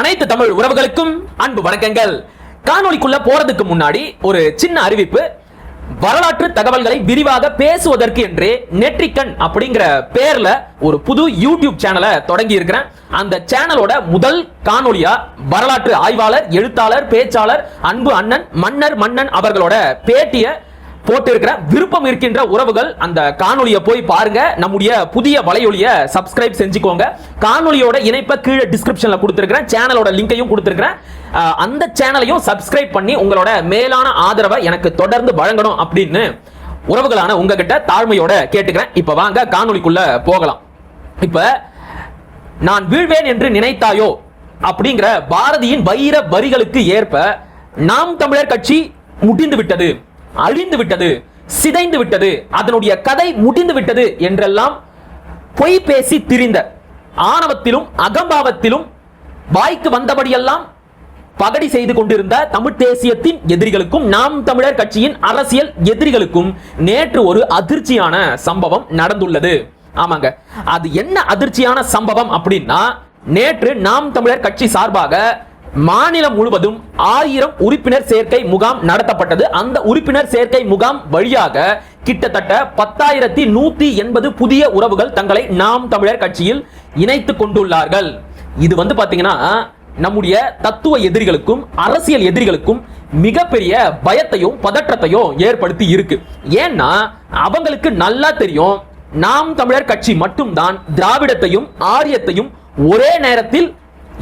அனைத்து தமிழ் உறவுகளுக்கும் அன்பு வணக்கங்கள். காணொலிக்குள்ள போறதுக்கு முன்னாடி ஒரு சின்ன அறிவிப்பு. வரலாற்று தகவல்களை விரிவாக பேசுவதற்கு என்று நெற்றிக்கண் அப்படிங்கிற பேர்ல ஒரு புது யூடியூப் சேனலை தொடங்கி இருக்கிறேன். அந்த சேனலோட முதல் காணொலியா வரலாற்று ஆய்வாளர் எழுத்தாளர் பேச்சாளர் அன்பு அண்ணன் மன்னர் மன்னன் அவர்களோட பேட்டிய போட்டிருக்கிற விருப்பம் இருக்கின்ற உறவுகள் அந்த காணொலியை போய் பாருங்க. நம்முடைய புதிய வலையொலிய சப்ஸ்கிரைப் செஞ்சுக்கோங்க. காணொலியோட இணைப்பை கீழே டிஸ்கிரிப்ஷன்ல கொடுத்துருக்கிறேன். சேனலோட லிங்கையும் கொடுத்துருக்கிறேன். அந்த சேனலையும் சப்ஸ்கிரைப் பண்ணி உங்களோட மேலான ஆதரவை எனக்கு தொடர்ந்து வழங்கணும் அப்படின்னு உறவுகளான உங்ககிட்ட தாழ்மையோட கேட்டுக்கிறேன். இப்ப வாங்க காணொலிக்குள்ள போகலாம். இப்ப நான் வீழ்வேன் என்று நினைத்தாயோ அப்படிங்கிற பாரதியின் வைர வரிகளுக்கு ஏற்ப நாம் தமிழர் கட்சி முடிந்து விட்டது அழிந்து விட்டது சிதைந்து விட்டது அதனுடைய கதை முடிந்து விட்டது என்றெல்லாம் பொய் பேசி திரிந்த ஆணவத்திலும் அகம்பாவத்திலும் வாய்க்கு வந்தபடியெல்லாம் பகடி செய்து கொண்டிருந்த தமிழ் தேசியத்தின் எதிரிகளுக்கும் நாம் தமிழர் கட்சியின் அரசியல் எதிரிகளுக்கும் நேற்று ஒரு அதிர்ச்சியான சம்பவம் நடந்துள்ளது. ஆமாங்க. அது என்ன அதிர்ச்சியான சம்பவம் அப்படின்னா நேற்று நாம் தமிழர் கட்சி சார்பாக மாநிலம் முழுவதும் ஆயிரம் உறுப்பினர் சேர்க்கை முகாம் நடத்தப்பட்டது. அந்த உறுப்பினர் சேர்க்கை முகாம் வழியாக கிட்டத்தட்ட பத்தாயிரத்தி நூத்தி எண்பது புதிய உறவுகள் தங்களை நாம் தமிழர் கட்சியில் இணைத்துக் கொண்டுள்ளார்கள். இது வந்து பாத்தீங்கன்னா நம்முடைய தத்துவ எதிரிகளுக்கும் அரசியல் எதிரிகளுக்கும் மிகப்பெரிய பயத்தையும் பதற்றத்தையும் ஏற்படுத்தி இருக்கு. ஏன்னா அவங்களுக்கு நல்லா தெரியும் நாம் தமிழர் கட்சி மட்டும்தான் திராவிடத்தையும் ஆரியத்தையும் ஒரே நேரத்தில்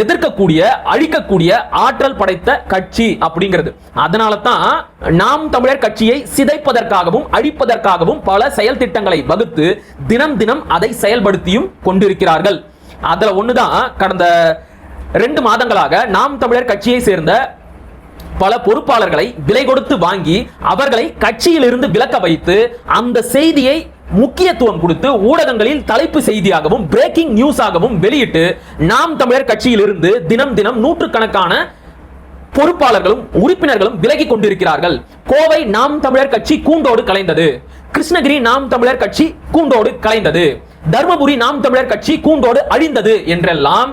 எதிர்க்கக்கூடிய அழிக்கக்கூடிய ஆற்றல் படைத்த கட்சி அப்படிங்கிறது. அதனால தான் நாம் தமிழர் கட்சியை சிதைப்பதற்காகவும் அழிப்பதற்காகவும் பல செயல் திட்டங்களை வகுத்து தினம் தினம் அதை செயல்படுத்தியும் கொண்டிருக்கிறார்கள். அதுல ஒண்ணுதான் கடந்த ரெண்டு மாதங்களாக நாம் தமிழர் கட்சியை சேர்ந்த பல பொறுப்பாளர்களை விலை கொடுத்து வாங்கி அவர்களை கட்சியிலிருந்து விலக்க வைத்து அந்த செய்தியை முக்கியத்துவம் கொடுத்து ஊடகங்களில் தலைப்பு செய்தியாகவும் பிரேக்கிங் நியூஸாகவும் வெளியிட்டு நாம் தமிழர் கட்சியிலிருந்து தினம் தினம் நூற்றுக்கணக்கான பொறுப்பாளர்களும் உறுப்பினர்களும் விலகி கொண்டிருக்கிறார்கள். கோவை நாம் தமிழர் கட்சி கூண்டோடு கலைந்தது. கிருஷ்ணகிரி நாம் தமிழர் கட்சி கூண்டோடு கலைந்தது. தர்மபுரி நாம் தமிழர் கட்சி கூண்டோடு அழிந்தது என்றெல்லாம்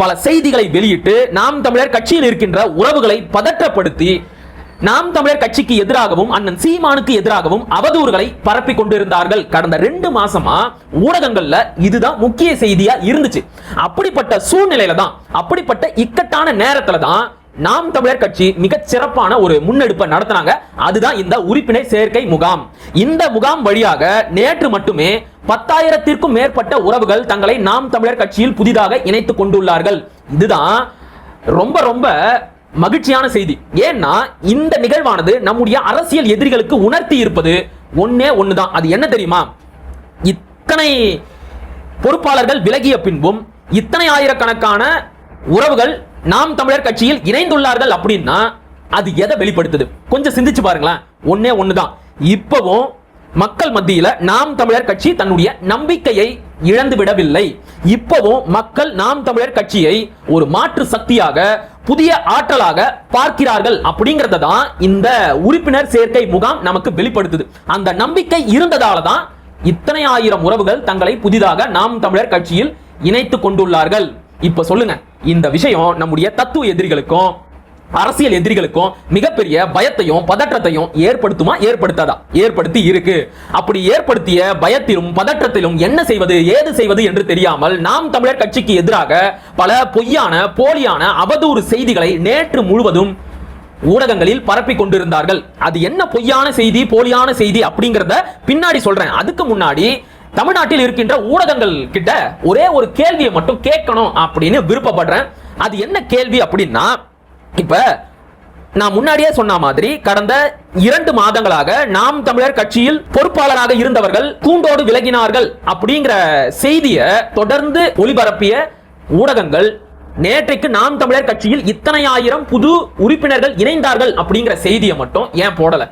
பல செய்திகளை வெளியிட்டு நாம் தமிழர் கட்சியில் இருக்கின்ற உறவுகளை பதற்றப்படுத்தி நாம் தமிழர் கட்சிக்கு எதிராகவும் அண்ணன் சீமானுக்கு எதிராகவும் அவதூறுகளை பரப்பி கொண்டிருந்தார்கள் கடந்த ரெண்டு மாசமா ஊடகங்கள்ல இதுதான் முக்கிய செய்தியா இருந்துச்சு. அப்படிப்பட்ட சூழ்நிலையில தான் அப்படிப்பட்ட இக்கட்டான நேரத்துல தான் நாம் தமிழர் கட்சி மிக சிறப்பான ஒரு முன்னெடுப்பை நடத்தினாங்க. அதுதான் இந்த உறுப்பினர் சேர்க்கை முகாம். இந்த முகாம் வழியாக நேற்று மட்டுமே பத்தாயிரத்திற்கும் மேற்பட்ட உறவுகள் தங்களை நாம் தமிழர் கட்சியில் புதிதாக இணைத்துக் கொண்டுள்ளார்கள். இதுதான் ரொம்ப ரொம்ப மகிழ்ச்சியான செய்தி. ஏன்னா இந்த நிகழ்வானது நம்முடைய அரசியல் எதிரிகளுக்கு உணர்த்தி இருப்பது ஒன்னே ஒண்ணுதான். அது என்ன தெரியுமா? இத்தனை பொறுப்பாளர்கள் விலகிய பின்பும் இத்தனை ஆயிரக்கணக்கான உறவுகள் நாம் தமிழர் கட்சியில் இணைந்துள்ளார்கள் அப்படின்னா அது எதை வெளிப்படுத்துது? கொஞ்சம் சிந்திச்சு பாருங்களேன். ஒன்னே ஒண்ணுதான். இப்பவும் மக்கள் மத்தியில நாம் தமிழர் கட்சி தன்னுடைய நம்பிக்கையை இழந்து விடவில்லை இப்பவும் மக்கள் நாம் தமிழர் கட்சியை ஒரு மாற்று சக்தியாக புதிய ஆற்றலாக பார்க்கிறார்கள் அப்படிங்கறத தான் இந்த உறுப்பினர் சேர்க்கை முகாம் நமக்கு வெளிப்படுத்துது. அந்த நம்பிக்கை இருந்ததால தான் இத்தனை ஆயிரம் உறவுகள் தங்களை புதிதாக நாம் தமிழர் கட்சியில் இணைத்துக் கொண்டுள்ளார்கள். இப்ப சொல்லுங்க இந்த விஷயம் நம்முடைய தத்துவ எதிரிகளுக்கும் அரசியல் எதிரிகளுக்கும் மிகப்பெரிய பயத்தையும் பதற்றத்தையும் ஏற்படுத்துமா? ஏற்படுத்தாதா? ஏற்படுத்தி இருக்கு. அப்படி ஏற்படுத்திய பயத்திலும் பதற்றத்திலும் என்ன செய்வது ஏது செய்வது என்று தெரியாமல் நாம் தமிழர் கட்சிக்கு எதிராக பல பொய்யான போலியான அவதூறு செய்திகளை நேற்று முழுவதும் ஊடகங்களில் பரப்பி கொண்டிருந்தார்கள். அது என்ன பொய்யான செய்தி போலியான செய்தி அப்படிங்கறத பின்னாடி சொல்றேன். அதுக்கு முன்னாடி தமிழ்நாட்டில் இருக்கின்ற ஊடகங்கள் கிட்ட ஒரே ஒரு கேள்வியை மட்டும் கேட்கணும் அப்படின்னு விருப்பப்படுறேன். அது என்ன கேள்வி அப்படின்னா இப்ப நான் முன்னாடியே சொன்ன மாதிரி கடந்த இரண்டு மாதங்களாக நாம் தமிழர் கட்சியில் பொறுப்பாளராக இருந்தவர்கள் கூண்டோடு விலகினார்கள் அப்படிங்கிற செய்தியை தொடர்ந்து ஒளிபரப்பிய ஊடகங்கள் நேற்றைக்கு நாம் தமிழர் கட்சியில் இத்தனை ஆயிரம் புது உறுப்பினர்கள் இணைந்தார்கள் அப்படிங்கிற செய்தியை மட்டும் ஏன் போடலை?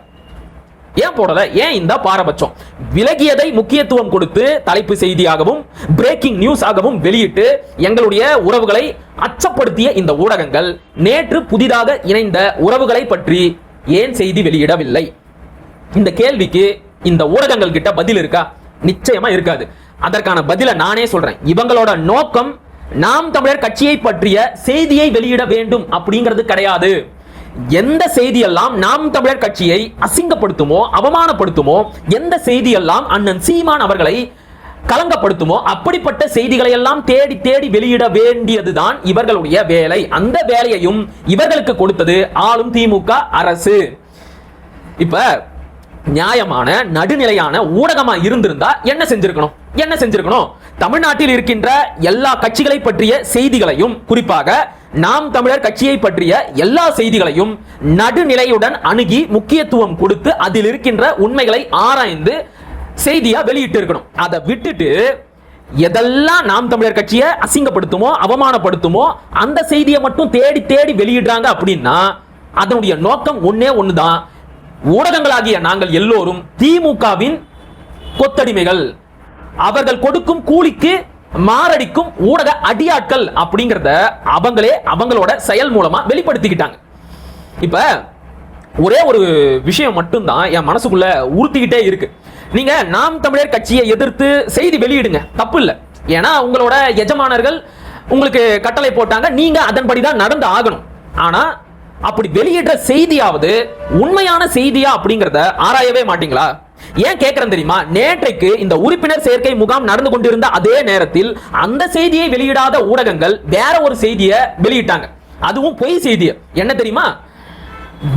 ஏன் போடல? ஏன் இந்த பாரபட்சம்? விலகியதை முக்கியத்துவம் கொடுத்து தலைப்பு செய்தியாகவும் பிரேக்கிங் நியூஸ் ஆகவும் வெளியிட்டு எங்களுடைய உறவுகளை அச்சப்படுத்திய இந்த ஊடகங்கள் நேற்று புதிதாக இணைந்த உறவுகளை பற்றி ஏன் செய்தி வெளியிடவில்லை? இந்த கேள்விக்கு இந்த ஊடகங்கள் கிட்ட பதில் இருக்கா? நிச்சயமா இருக்காது. அதற்கான பதிலை நானே சொல்றேன். இவங்களோட நோக்கம் நாம் தமிழர் கட்சியை பற்றிய செய்தியை வெளியிட வேண்டும் அப்படிங்கிறது கிடையாது. எந்த செய்தியெல்லாம் நாம் தமிழர் கட்சியை அசிங்கப்படுத்துமோ அவமானப்படுத்துமோ எந்த செய்தியெல்லாம் அண்ணன் சீமான் அவர்களை கலங்கப்படுத்துமோ அப்படிப்பட்ட செய்திகளை எல்லாம் தேடி தேடி வெளியிட வேண்டியதுதான் இவர்களுடைய வேலை. அந்த வேலையையும் இவர்களுக்கு கொடுத்தது ஆளும் திமுக அரசு. இப்ப நியாயமான நடுநிலையான ஊடகமா இருந்திருந்தா என்ன செஞ்சிருக்கணும்? என்ன செஞ்சிருக்கணும்? தமிழ்நாட்டில் இருக்கின்ற எல்லா கட்சிகளை பற்றிய செய்திகளையும் குறிப்பாக நாம் தமிழர் கட்சியை பற்றிய எல்லா செய்திகளையும் நடுநிலையுடன் அணுகி முக்கியத்துவம் கொடுத்து அதில் இருக்கின்ற உண்மைகளை ஆராய்ந்து செய்தியா வெளியிட்டு இருக்கணும் அதை விட்டுட்டு எதெல்லாம் நாம் தமிழர் கட்சியை அசிங்கப்படுத்துமோ அவமானப்படுத்துமோ அந்த செய்தியை மட்டும் தேடி தேடி வெளியிடுறாங்க அப்படின்னா அதனுடைய நோக்கம் ஒன்னே ஒண்ணுதான். ஊடகங்களாகிய நாங்கள் எல்லோரும் திமுகவின் கொத்தடிமைகள். அவர்கள் கொடுக்கும் கூலிக்கு மாரடிக்கும் ஊடக அடியாட்கள் அப்படிங்கறத அவங்களே அவங்களோட செயல் மூலமா வெளிப்படுத்திக்கிட்டாங்க. இப்ப ஒரே ஒரு விஷயம் மட்டும்தான் என் மனசுக்குள்ள உறுத்திக்கிட்டே இருக்கு. நீங்க நாம் தமிழர் கட்சியை எதிர்த்து செய்தி வெளியிடுங்க. தப்பு இல்லை. ஏன்னா உங்களோட எஜமானர்கள் உங்களுக்கு கட்டளை போட்டாங்க. நீங்க அதன்படி தான் நடந்து ஆகணும். ஆனா அப்படி வெளியிடுற செய்தியாவது உண்மையான செய்தியா அப்படிங்கறத ஆராயவே மாட்டீங்களா? ஏன் கேட்கறேன் தெரியுமா? நேற்றைக்கு இந்த உறுப்பினர் சேர்க்கை முகாம் நடந்து கொண்டிருந்த அதே நேரத்தில் அந்த செய்தியை வெளியிடாத ஊடகங்கள் வேற ஒரு செய்தியை வெளியிட்டாங்க. அதுவும் பொய் செய்தி என்ன தெரியுமா?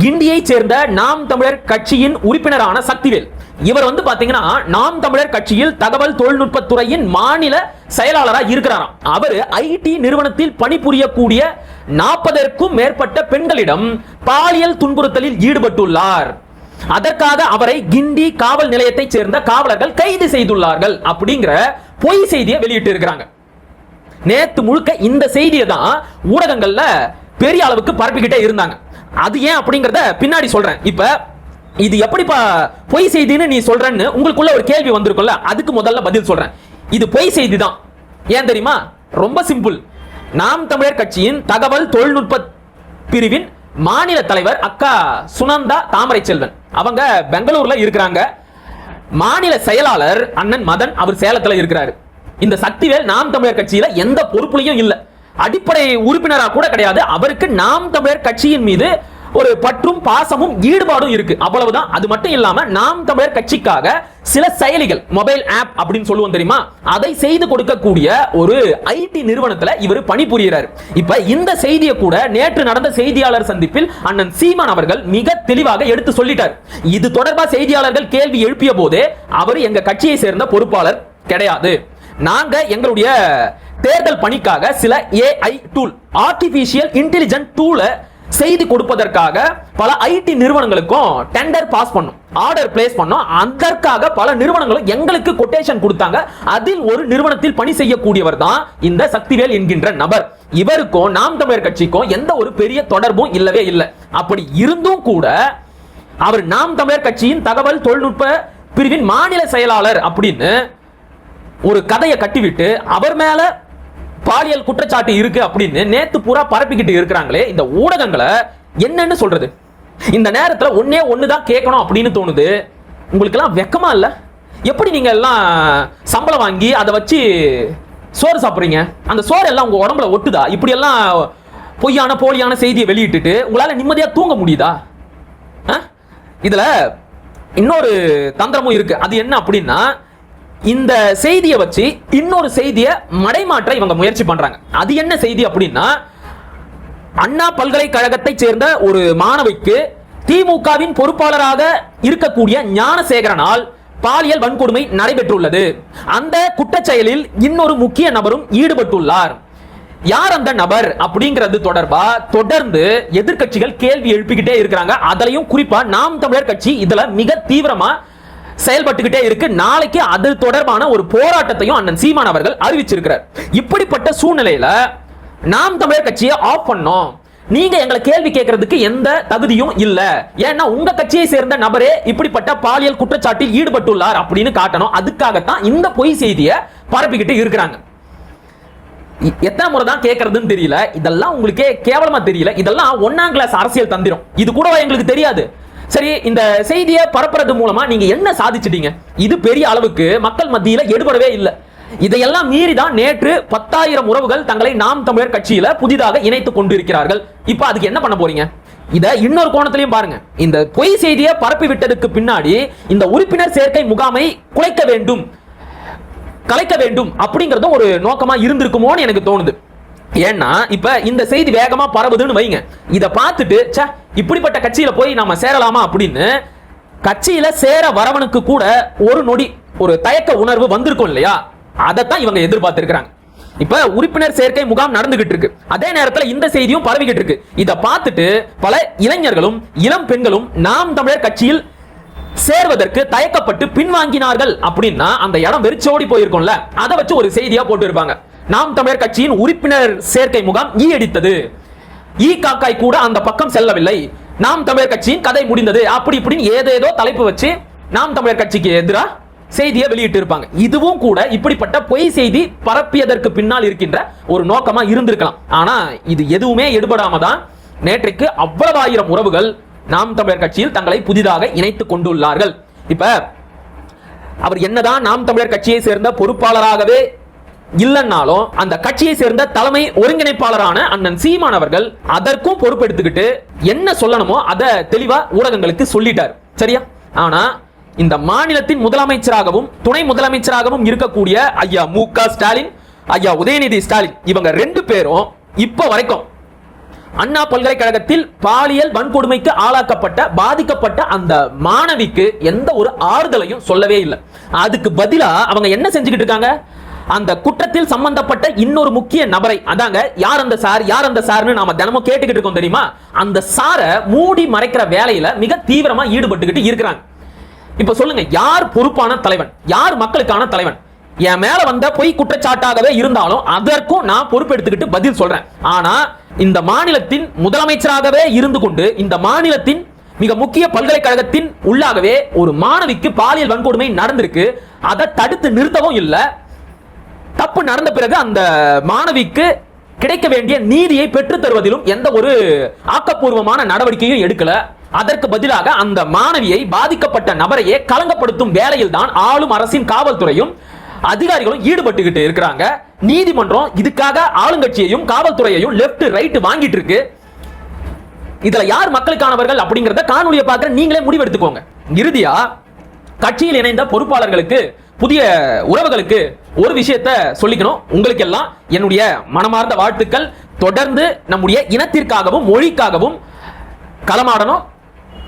கிண்டியை சேர்ந்த நாம் தமிழர் கட்சியின் உறுப்பினரான சக்திவேல். இவர் வந்து பாத்தீங்கன்னா நாம் தமிழர் கட்சியில் தகவல் தொழில்நுட்பத்துறையின் மாநில செயலாளராக இருக்கிறாராம். அவர் ஐடி நிறுவனத்தில் பணிபுரியக்கூடிய நாற்பதற்கும் மேற்பட்ட பெண்களிடம் பாலியல் துன்புறுத்தலில் ஈடுபட்டுள்ளார். அதற்காக அவரை கிண்டி காவல் நிலையத்தை சேர்ந்த காவலர்கள் கைது செய்துள்ளார்கள் அப்படிங்கிற பொய் செய்தியை வெளியிட்டு இருக்கிறாங்க. நேத்து முழுக்க இந்த செய்தியை தான் ஊடகங்கள்ல பெரிய அளவுக்கு பரப்பிக்கிட்டே இருந்தாங்க. அது ஏன் அப்படிங்கறத பின்னாடி சொல்றேன். இப்ப இது எப்படிப்பா பொய் செய்தின்னு நீ சொல்றன்னு உங்களுக்குள்ள ஒரு கேள்வி வந்திருக்கும்ல அதுக்கு முதல்ல பதில் சொல்றேன். இது பொய் செய்தி தான். ஏன் தெரியுமா? ரொம்ப சிம்பிள். நாம் தமிழர் கட்சியின் தகவல் தொழில்நுட்ப பிரிவின் மாநில தலைவர் அக்கா சுனந்தா தாமரை செல்வன் அவங்க பெங்களூர்ல இருக்கிறாங்க. மாநில செயலாளர் அண்ணன் மதன் அவர் சேலத்துல இருக்கிறாரு. இந்த சக்திவேல் நாம் தமிழர் கட்சியில எந்த பொறுப்புலையும் இல்ல. அடிப்படை உறுப்பினரா கூட கிடையாது. அவருக்கு நாம் தமிழர் கட்சியின் மீது ஒரு பற்றும் பாசமும் ஈடுபாடும் இருக்கு. அவ்வளவுதான். அது மட்டும் இல்லாம நாம் தமிழர் கட்சிக்காக சில செயலிகள் மொபைல் ஆப் அப்படின்னு சொல்லுவோம் தெரியுமா? அதை செய்து கொடுக்கக்கூடிய ஒரு ஐடி நிறுவனத்துல இவர் பணிபுரிகிறார் இப்ப இந்த செய்தியை கூட நேற்று நடந்த செய்தியாளர் சந்திப்பில் அண்ணன் சீமான் அவர்கள் மிக தெளிவாக எடுத்து சொல்லிட்டார். இது தொடர்பா செய்தியாளர்கள் கேள்வி எழுப்பிய போதே அவர் எங்க கட்சியை சேர்ந்த பொறுப்பாளர் கிடையாது. நாங்க எங்களுடைய தேர்தல் பணிக்காக சில ஏஐ டூல் ஆர்டிபிஷியல் இன்டெலிஜென்ட் டூலை செய்தி கொடுப்பதற்காக பல ஐடி நிறுவனங்களுக்கும் டெண்டர் பாஸ் பண்ணும் ஆர்டர் பிளேஸ் பண்ணோம். அதற்காக பல நிறுவனங்களும் எங்களுக்கு கொட்டேஷன் கொடுத்தாங்க. அதில் ஒரு நிறுவனத்தில் பணி செய்யக்கூடியவர் தான் இந்த சக்திவேல் என்கின்ற நபர். இவருக்கும் நாம் தமிழர் கட்சிக்கும் எந்த ஒரு பெரிய தொடர்பும் இல்லவே இல்லை. அப்படி இருந்தும் கூட அவர் நாம் தமிழர் கட்சியின் தகவல் தொழில்நுட்ப பிரிவின் மாநில செயலாளர் அப்படின்னு ஒரு கதையை கட்டிவிட்டு அவர் மேல பாலியல் குற்றச்சாட்டு இருக்கு அப்படின்னு நேத்து பூரா பரப்பிக்கிட்டு இருக்கிறாங்களே இந்த ஊடகங்களை என்னன்னு சொல்றது? இந்த நேரத்துல ஒன்னே ஒண்ணுதான் கேட்கணும் அப்படின்னு தோணுது. உங்களுக்கு எல்லாம் வெக்கமா இல்ல? எப்படி நீங்க எல்லாம் சம்பளம் வாங்கி அதை வச்சு சோறு சாப்பிடுறீங்க? அந்த சோறு எல்லாம் உங்க உடம்புல ஒட்டுதா? இப்படி எல்லாம் பொய்யான போலியான செய்தியை வெளியிட்டுட்டு உங்களால நிம்மதியா தூங்க முடியுதா? ஆ? இதுல இன்னொரு தந்திரமும் இருக்கு. அது என்ன அப்படின்னா இந்த செய்தியை வச்சு இன்னொரு செய்தியை மடைமாற்ற இவங்க முயற்சி பண்றாங்க. அது என்ன செய்தி அப்படின்னா அண்ணா பல்கலைக்கழகத்தை சேர்ந்த ஒரு மாணவிக்கு திமுகவின் பொறுப்பாளராக இருக்கக்கூடிய ஞானசேகரனால் பாலியல் வன்கொடுமை நடைபெற்றுள்ளது. அந்த குற்றச்செயலில் இன்னொரு முக்கிய நபரும் ஈடுபட்டுள்ளார். யார் அந்த நபர் அப்படிங்கிறது தொடர்பா தொடர்ந்து எதிர்க்கட்சிகள் கேள்வி எழுப்பிக்கிட்டே இருக்கிறாங்க. அதுலயும் குறிப்பா நாம் தமிழர் கட்சி இதுல மிக தீவிரமா செயல்பட்டுக்கிட்டே இருக்கு. நாளைக்கு அது தொடர்பான ஒரு போராட்டத்தையும் அண்ணன் சீமான் அவர்கள் அறிவிச்சிருக்கிறார். இப்படிப்பட்ட சூழ்நிலையில நாம் தமிழர் கட்சியை ஆஃப் பண்ணோம். நீங்க எங்களை கேள்வி கேட்கறதுக்கு எந்த தகுதியும் இல்ல. ஏன்னா உங்க கட்சியை சேர்ந்த நபரே இப்படிப்பட்ட பாலியல் குற்றச்சாட்டில் ஈடுபட்டுள்ளார் அப்படின்னு காட்டணும். அதுக்காகத்தான் இந்த பொய் செய்தியை பரப்பிக்கிட்டு இருக்கிறாங்க. எ- எத்தனை முறை தான் கேட்கறதுன்னு தெரியல. இதெல்லாம் உங்களுக்கே கேவலமா தெரியல. இதெல்லாம் ஒன்னாம் கிளாஸ் அரசியல் தந்திரம். இது கூட எங்களுக்கு தெரியாது. சரி இந்த செய்தியை பரப்புறது மூலமா நீங்க என்ன சாதிச்சிட்டீங்க? இது பெரிய அளவுக்கு மக்கள் மத்தியில எடுபடவே இல்லை. இதையெல்லாம் மீறி தான் நேற்று பத்தாயிரம் உறவுகள் தங்களை நாம் தமிழர் கட்சியில புதிதாக இணைத்துக் கொண்டிருக்கிறார்கள். இப்ப அதுக்கு என்ன பண்ண போறீங்க? இத இன்னொரு கோணத்திலையும் பாருங்க. இந்த பொய் செய்தியை பரப்பி விட்டதுக்கு பின்னாடி இந்த உறுப்பினர் சேர்க்கை முகாமை குலைக்க வேண்டும். கலைக்க வேண்டும் அப்படிங்கறதும் ஒரு நோக்கமா இருந்திருக்குமோன்னு எனக்கு தோணுது. ஏன்னா இப்ப இந்த செய்தி வேகமா பரவுதுன்னு வைங்க. இத பார்த்துட்டு ச்சே இப்படிப்பட்ட கட்சியில போய் நாம சேரலாமா அப்படின்னு கட்சியில சேர வரவனுக்கு கூட ஒரு நொடி ஒரு தயக்க உணர்வு வந்திருக்கும் இல்லையா? அதைத்தான் இவங்க எதிர்பார்த்திருக்கிறாங்க. இப்ப உறுப்பினர் சேர்க்கை முகாம் நடந்துகிட்டு இருக்கு. அதே நேரத்துல இந்த செய்தியும் பரவிக்கிட்டு இருக்கு. இதை பார்த்துட்டு பல இளைஞர்களும் இளம் பெண்களும் நாம் தமிழர் கட்சியில் சேர்வதற்கு தயக்கப்பட்டு பின்வாங்கினார்கள் அப்படின்னா அந்த இடம் வெறிச்சோடி போயிருக்கும்ல. அதை வச்சு ஒரு செய்தியா போட்டு இருப்பாங்க நாம் தமிழர் கட்சியின் உறுப்பினர் சேர்க்கை முகாம் ஈ அடித்தது. ஈ காக்காய் கூட அந்த பக்கம் செல்லவில்லை. நாம் தமிழர் கட்சியின் கதை முடிந்தது. அப்படி இப்படின்னு ஏதேதோ தலைப்பு வச்சு நாம் தமிழர் கட்சிக்கு எதிராக செய்தியை வெளியிட்டு இருப்பாங்க இதுவும் கூட இப்படிப்பட்ட பொய் செய்தி பரப்பியதற்கு பின்னால் இருக்கின்ற ஒரு நோக்கமா இருந்திருக்கலாம். ஆனா இது எதுவுமே எடுபடாம தான் நேற்றைக்கு அவ்வளவு ஆயிரம் உறவுகள் நாம் தமிழர் கட்சியில் தங்களை புதிதாக இணைத்துக் கொண்டுள்ளார்கள். இப்ப அவர் என்னதான் நாம் தமிழர் கட்சியை சேர்ந்த பொறுப்பாளராகவே இல்லைன்னாலும் அந்த கட்சியை சேர்ந்த தலைமை ஒருங்கிணைப்பாளரான அண்ணன் சீமான் அவர்கள் அதற்கும் பொறுப்பெடுத்துக்கிட்டு என்ன சொல்லணுமோ அதை தெளிவா ஊடகங்களுக்கு சொல்லிட்டார். சரியா? ஆனா இந்த மாநிலத்தின் முதலமைச்சராகவும் துணை முதலமைச்சராகவும் இருக்கக்கூடிய ஐயா மு க ஸ்டாலின் ஐயா உதயநிதி ஸ்டாலின் இவங்க ரெண்டு பேரும் இப்ப வரைக்கும் அண்ணா பல்கலைக்கழகத்தில் பாலியல் வன்கொடுமைக்கு ஆளாக்கப்பட்ட பாதிக்கப்பட்ட அந்த மாணவிக்கு எந்த ஒரு ஆறுதலையும் சொல்லவே இல்லை. அதுக்கு பதிலா அவங்க என்ன செஞ்சுக்கிட்டு இருக்காங்க? அந்த குற்றத்தில் சம்பந்தப்பட்ட இன்னொரு முக்கிய நபரை அதாங்க யார் அந்த சார் யார் அந்த சார்னு நாம தினமும் கேட்டுக்கிட்டு இருக்கோம் தெரியுமா? அந்த சாரை மூடி மறைக்கிற வேலையில மிக தீவிரமா ஈடுபட்டுக்கிட்டு இருக்கிறாங்க. இப்ப சொல்லுங்க யார் பொறுப்பான தலைவன்? யார் மக்களுக்கான தலைவன்? என் மேல வந்த பொய் குற்றச்சாட்டாகவே இருந்தாலும் அதற்கும் நான் பொறுப்பெடுத்துக்கிட்டு பதில் சொல்றேன். ஆனா இந்த மாநிலத்தின் முதலமைச்சராகவே இருந்து கொண்டு இந்த மாநிலத்தின் மிக முக்கிய பல்கலைக்கழகத்தின் உள்ளாகவே ஒரு மாணவிக்கு பாலியல் வன்கொடுமை நடந்திருக்கு. அதை தடுத்து நிறுத்தவும் இல்லை. தப்பு நடந்த பிறகு அந்த மாணவிக்கு கிடைக்க வேண்டிய நீதியை பெற்றுத் தருவதிலும் எந்த ஒரு ஆக்கப்பூர்வமான நடவடிக்கையும் எடுக்கல. அதற்கு பதிலாக அந்த மாணவியை பாதிக்கப்பட்ட நபரையே களங்கப்படுத்தும் வேலையில் தான் ஆளும் அரசின் காவல்துறையும் அதிகாரிகளும் ஈடுபட்டுக்கிட்டு இருக்கிறாங்க. நீதிமன்றம் இதுக்காக ஆளுங்கட்சியையும் காவல்துறையையும் லெப்ட் ரைட் வாங்கிட்டு இருக்கு. இதுல யார் மக்களுக்கானவர்கள் அப்படிங்கறத காணொலியை பார்க்க நீங்களே முடிவெடுத்துக்கோங்க. இறுதியா கட்சியில் இணைந்த பொறுப்பாளர்களுக்கு புதிய உறவுகளுக்கு ஒரு விஷயத்தை சொல்லிக்கணும். உங்களுக்கு எல்லாம் என்னுடைய மனமார்ந்த வாழ்த்துக்கள். தொடர்ந்து நம்முடைய இனத்திற்காகவும் மொழிக்காகவும் களமாடணும்.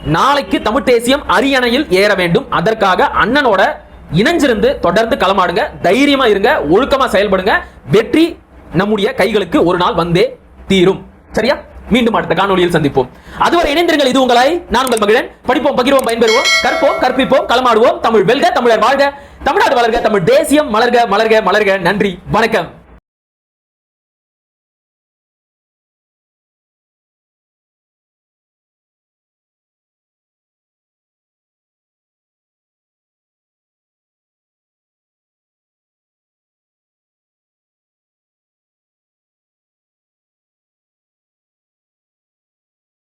நாளைக்கு தமிழ் தேசியம் அரியணையில் ஏற வேண்டும். அதற்காக அண்ணனோட இணைஞ்சிருந்து தொடர்ந்து களமாடுங்க. தைரியமா இருங்க. ஒழுக்கமா செயல்படுங்க. வெற்றி நம்முடைய கைகளுக்கு ஒரு நாள் வந்தே தீரும். சரியா? மீண்டும் அடுத்த காணொலியில் சந்திப்போம். அதுவரை இணைந்திருங்கள். இது உங்களை. நான் உங்கள் மகிழன். படிப்போம் பகிர்வோம் பயன்பெறுவோம். கற்போம் கற்பிப்போம் களமாடுவோம். தமிழ் வெல்க தமிழர் வாழ்க. தமிழ்நாடு வளர்க தமிழ் தேசியம் மலர்க மலர்க மலர்க. நன்றி வணக்கம்.